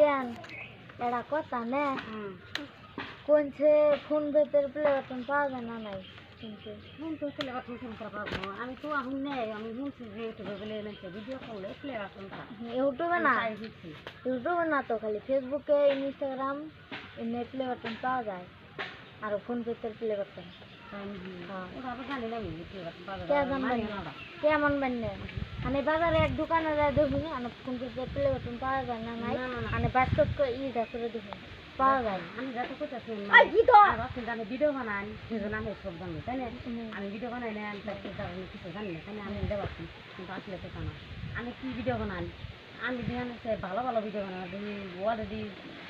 কেন এটা কথা নে হুম কোনছে ফোন ভেতর প্লে বাটন পাওয়া যায় না নাই কিন্তু তো প্লে বাটন ফোন করা আমি তো এখন নেই আমি শুনছি যে ইউটিউবে বলে এনেছে ভিডিও করলে প্লে ইউটিউবে না ইউটিউবে না তো খালি ফেসবুকে ইনস্টাগ্রাম এনে প্লে বাটন পাওয়া যায় আর ফোন ভেতর প্লে বাটন হ্যাঁ। আমি মানি। কেমন বান্নে মানে বাজারে এক দোকানে দেখুন আর ফোন ভেতর প্লে পাওয়া যায় না নাই। মানে বাস্তব ইটা করে দেখুন পাওয়া যায় আমি যাতে কোথাও? আমি ভিডিও বানাই সেজন্য আমি সব জানি তাই না আমি ভিডিও বানাই না আমি কিছু জানি না তাই না আমি এটা কিন্তু আসলে তো আমি কি ভিডিও বানাই আমি দিন সে ভালো ভালো ভিডিও বানাই তুমি অলরেডি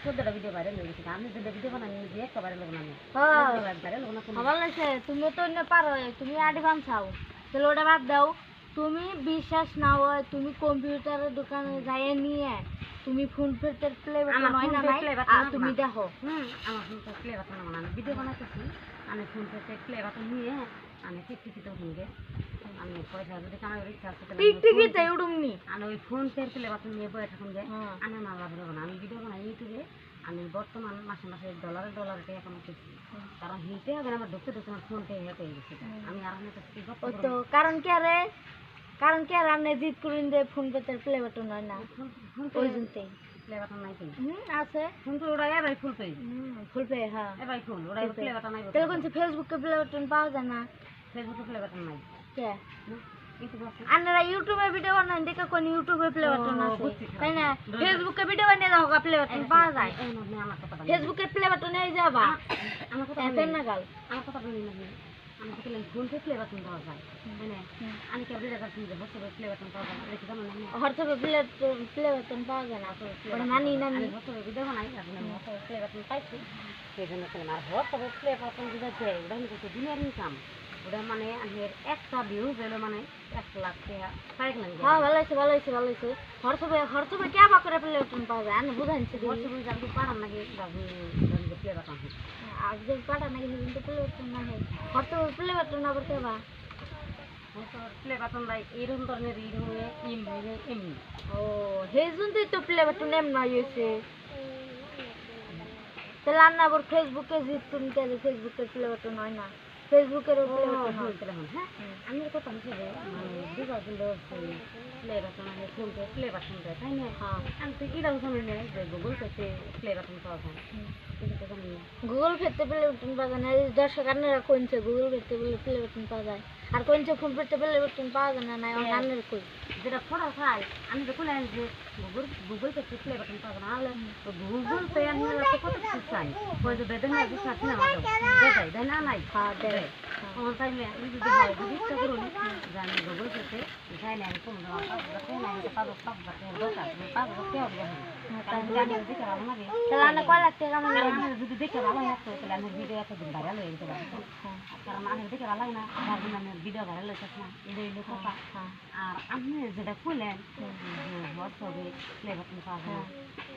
চোদ্দটা ভিডিও ভাইরাল হয়ে গেছে। আমি যেটা ভিডিও বানাই নিজে একটা ভাইরাল হব না আমি। হ্যাঁ। ভাইরাল হব না কোনো। লাগছে তুমি তো অন্য পারো তুমি অ্যাডভান্স চাও তাহলে ওটা বাদ দাও। তুমি বিশ্বাস না হয় তুমি কম্পিউটারের দোকানে যাই নিয়ে তুমি ফোন পেতে প্লে আমার হয় না নাই? play button আর না। তুমি দেখো। হুম আমার ফোন তো প্লে বাটন বানানো ভিডিও বানাইতেছি আমি ফোন থেকে প্লে বাটন নিয়ে আমি টিকটিকিতে আমি পয়সা যদি আমি টিকটিকিতে উড়ুমনি। আমি ওই ফোন পের প্লে বাটন নিয়ে বয়ে থাকুন যে। আমি আমার লাভ হব না আমি ভিডিও বানাই ইউটিউবে। আমি বর্তমান মাসে মাসে ডলারে ডলারে টাকা কামাইতেছি কারণ হিতে হবে না আমার ঢুকতে ঢুকতে আমার ফোন পে হেঁটে গেছে। আমি আর আমি তো কি কারণ আরে? কারণ কি আর আপনি জিত করুন যে ফোন পেতে প্লে বাটন হয় না। ওই জন্যই। প্লে নাই কি হুম আছে। ফোন তো ওরা এবাই ফুল হুম হ্যাঁ। এবাই ফুল ওরা Full pay। প্লে বাটন নাই তাহলে কোন ফেসবুকে প্লে বাটন পাওয়া যায় না? ফেসবুকে প্লে নাই। কে? আপনারা ইউটিউবে ভিডিও বানান দেখে কোন ইউটিউবে বাটন ও, আছে তাই না? ফেসবুকে ভিডিও বানিয়ে দাও প্লে বাটন পাওয়া যায়। না, না, ফেসবুকে প্লে বাটন এই যাবা। আমার কথা না গাল আমার কথা বলি না। আমি তো ফোন থেকে প্লে বাটন পাওয়া যায় তাই না? আমি কেবল এটা শুনছি হোয়াটসঅ্যাপে প্লে বাটন পাওয়া যায় দেখি জানো না? হোয়াটসঅ্যাপে প্লে প্লে বাটন পাওয়া যায় না ওটা মানি না। আমি বানাই এখন আমি হোয়াটসঅ্যাপে প্লে বাটন পাইছি। সেই জন্য আর হোয়াটসঅ্যাপে প্লে বাটন যেটা দেয় ওটা আমি দুনিয়ার ইনকাম ওটা মানে একটা ভিউ মানে এক লাখ টাকা পাইক লাগে হ্যাঁ ভালো আছে ভালো আছে ভালো আছে হোয়াটসঅ্যাপে হোয়াটসঅ্যাপে কে বা করে প্লে পাওয়া যায়? আমি বুঝাইছি পারান নাকি আজ যে পাটা নাকি সেদিন তো প্লে না হয় হোয়াটসঅ্যাপে প্লে বাটন আবার কে বা? প্লে বাটন ভাই এরকম ধরনের এরকম ইম এমনি ও সেই জন্যই তো প্লে বাটন এম না হয়েছে তাহলে না আবার ফেসবুকে ফেসবুকে প্লে বাটন হয় না। ফেসবুকেরও উপরে হয়? আমি কথা হিসেবে মানে দুর্গা কিন্তু প্লে বাটন আছে ফোন পে প্লে বাটন দেয় তাই না? হ্যাঁ। আমি তো এটাও যে গুগল পেতে প্লে বাটন পাওয়া যায়। গুগল পেতে প্লে বাটন পাওয়া যায় না দর্শক কোনছে গুগল পেতে প্লে বাটন পাওয়া যায়? আর কোনছে ফোন পেতে প্লে বাটন পাওয়া যায় না না আমার আন্নার কই? যেটা পড়া খাই আমি তো বলে যে গুগল গুগল পেতে প্লে বাটন পাওয়া না। হলে গুগল পে আমি তো কত চাই। ওই যে বেদনা দিচ্ছে আছে না দেখাই দেয় না নাই হ্যাঁ দেখ দেয় আমার তাইলে আমি যদি হয় যদি ইচ্ছা যে আমি গুগল পেতে যাই না আমি কোনো পাঁচ হাজার না আমি হাজার দরকার পাঁচ হাজার কে হবে জানি দেখে ভালো তাহলে যদি দেখে লাগতো তাহলে ভিডিও এতদিন ভাইরাল হয়ে যেতে পারতো কারণ আমার দেখে ভালো লাগে না ভিডিও ভাইরাল হয়েছে না এটা হইল কথা আর আপনি যেটা খুলেন হোয়াটসঅ্যাপে প্লে বাটন পাওয়া যায়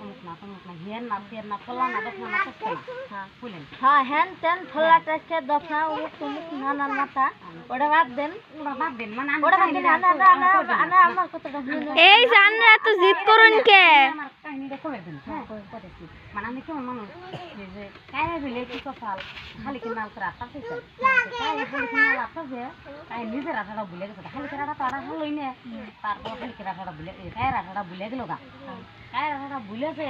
অমুক না তমুক না হিয়ার না ফের না ফলা না দেখা না সবটাই হ্যাঁ। খুলেন। হ্যাঁ হ্যান তেন ফলা টাইসে দফা উমুক তুমুক নানান মাথা ওটা বাদ দেন। ওরা বাদ দেন মানে ওটা বাদ দেন আনা আনা আনা আনা আমার কথাটা এই জানরা তো জিত করুন কে? কাহিনীটা হ্যাঁ করেছি মানে আমি কেমন মানুষ? যে যে দিলে কি কপাল খালি কি নাল করে আটটা পেয়েছে কায়া বলে কি নাল আটটা যে কায়া নিজের আঠাটা ভুলে গেছে। খালি করে আটা তো আটা হলোই না। তারপর খালি করে আঠাটা ভুলে এই কায়ের আঠাটা ভুলে গেল গা। কায়ের আঠাটা ভুলেছে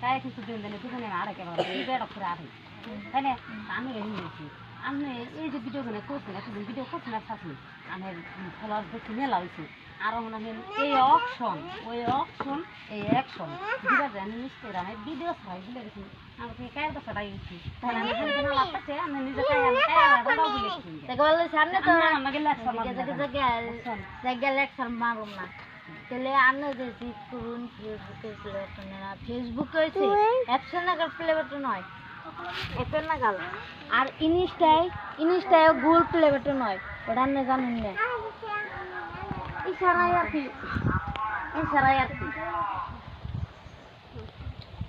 কায়া কিন্তু দিন দিনে পিছনে আর একেবারে বেড়া করে আঠে তাই না? আমি এই নিয়েছি আমি এই যে ভিডিও গুলো করছি এতদিন ভিডিও করছি না আমি ফলোয়ার দেখি মেলা হয়েছি আর মনে হয় এই অপশন ওই এই অ্যাকশন। দুটা আমি ভিডিও গেছি কায়ের ইউছি তাহলে আমি খালি কেন লাভ আমি নিজে কায়া আমি কায়া বলে সামনে তো আমাকে লেখা জায়গা জায়গা জায়গা লেকচার মারুম না। তাহলে যে জিত করুন ফেসবুকে প্লে বাটন না ফেসবুকে হয়েছে অ্যাপসে না প্লে বাটন হয় অ্যাপের না গাল আর ইনস্টায় ইনস্টায় গুগল প্লে বাটন হয় ওটা আপনি জানেন না।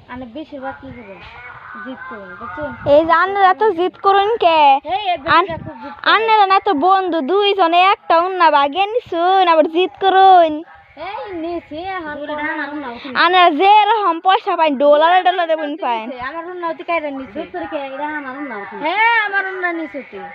আমি বেশিরভাগ কি জিত করুন বুঝছেন এই জানরা তো জিত করুন কে এই এই বেশিরভাগ খুব জিত আন্নারা না তো বন্ধু দুইজনে একটা উন্না নিছুন আবার জিত করুন এই নিছি এখন দুইটা টাকা না রুনা উঠি আনে যে এরকম পয়সা পাই ডলারে ডলারে পাই আমার উন্নতি কাইরা নিছে তোর কে এটা না হ্যাঁ আমার উন্না নিছে তুই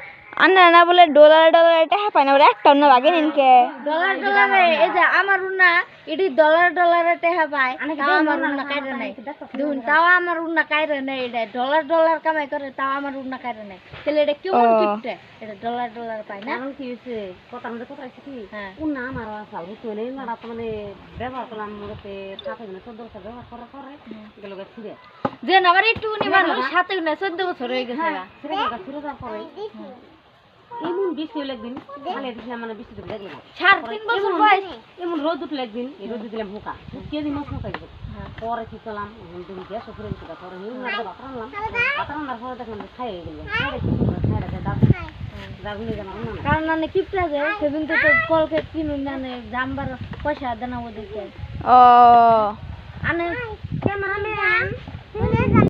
আনে না বলে ডলারে ডলারে টাকা পাই না বলে একটা অন্য লাগে নিন কে ডলার ডলারে এই যে আমার উন্না এটি ডলার ডলারে টেহা পায়। আনে তাও দেন আমার উন্না না কাইরা নাই। দেখুন তাও আমার উন্না কাইরা নাই এটা ডলার ডলার কামাই করে তাও আমার উন্না কাইরা নাই। তাহলে এটা কেমন। কিপটে এটা ডলার ডলার পায় না? কি হয়েছে? কথা মধ্যে কথা হয়েছে কি? হ্যাঁ। উন্না আমার আসাল নেই না মানে ব্যবহার করলাম মূলতে সাথে মানে চোদ্দ বছর ব্যবহার করার পরে গেল গা ছিঁড়ে। যে না আমার একটু নি মানুষ সাথে না চোদ্দ বছর হয়ে গেছে গা। ছিঁড়ে গেল ছিঁড়ে যাওয়ার পরে। এমন বৃষ্টি হলো একদিন খালি দেখলাম মানে বৃষ্টি দেখলে দেখলাম সাড়ে তিন বছর বয়স। এমন রোদ উঠল একদিন এই রোদ দিলাম হুকা শুকিয়ে দিন মাছ হুকাই হ্যাঁ। পরে কি করলাম? দিন গ্যাস উপরে দিতে পরে রান্নাম বাতা রান্নার পরে দেখলাম খাই হয়ে গেল। খাই রেখে না কারণ মানে কিপটা যে সেদিন তো কলকে কিনুন জানে দাম পয়সা দেনা ওদেরকে। ও। আনে। ক্যামেরা